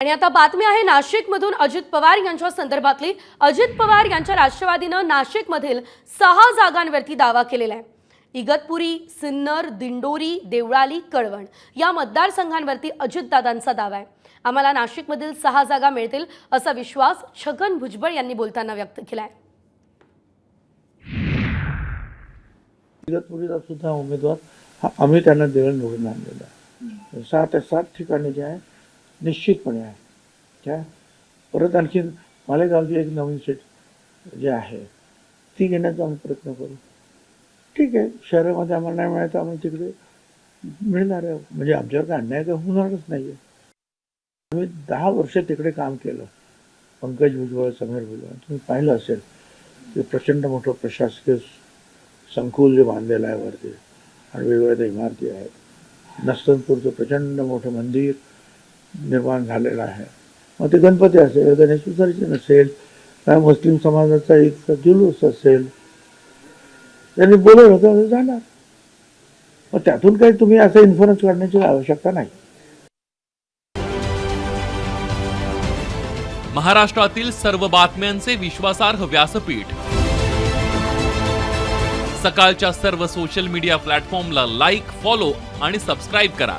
आणि आता बातमी आहे नाशिकमधून अजित पवार यांच्या संदर्भातली. अजित पवार यांच्या राष्ट्रवादीनं नाशिकमधील सहा जागांवरती दावा केलेला आहे. इगतपुरी सिन्नर दिंडोरी देवळाली कळवण या मतदारसंघांवरती अजितदादांचा दावा आहे. आम्हाला नाशिकमधील सहा जागा मिळतील असा विश्वास छगन भुजबळ यांनी बोलताना व्यक्त केला आहे इगतपुरीचा सुद्धा उमेदवार हा आम्ही त्यांना देवेल निवडून आणलेला सात सात ठिकाणी जे आहे निश्चितपणे आहे. त्या परत आणखीन मालेगावची एक नवीन सीट जे आहे ती घेण्याचा आम्ही प्रयत्न करू. ठीक आहे शहरामध्ये आम्हाला नाही मिळायचं आम्ही तिकडे मिळणार आहे. म्हणजे आमच्यावर काय अन्याय काय होणारच नाही आहे आम्ही दहा वर्ष तिकडे काम केलं. पंकज भुजबळ समीर भुजबळ तुम्ही पाहिलं असेल ते प्रचंड मोठं प्रशासकीय संकुल जे बांधलेलं आहे वरती आणि वेगवेगळ्या इमारती आहेत. नस्तनपूरचं प्रचंड मोठं मंदिर निर्माण झालेलं आहे. मग ते गणपती असेल गणेश विसर्जन असेल काय मुस्लिम समाजाचा एक जुलूस असेल त्यांनी बोलवलं होतं जाणार मग त्यातून काही तुम्ही असं इन्फ्लुअन्स करण्याची आवश्यकता नाही. महाराष्ट्रातील सर्व बातम्यांचे विश्वासार्ह व्यासपीठ. सकाळच्या सर्व सोशल मीडिया प्लॅटफॉर्मला लाईक फॉलो आणि सबस्क्राईब करा.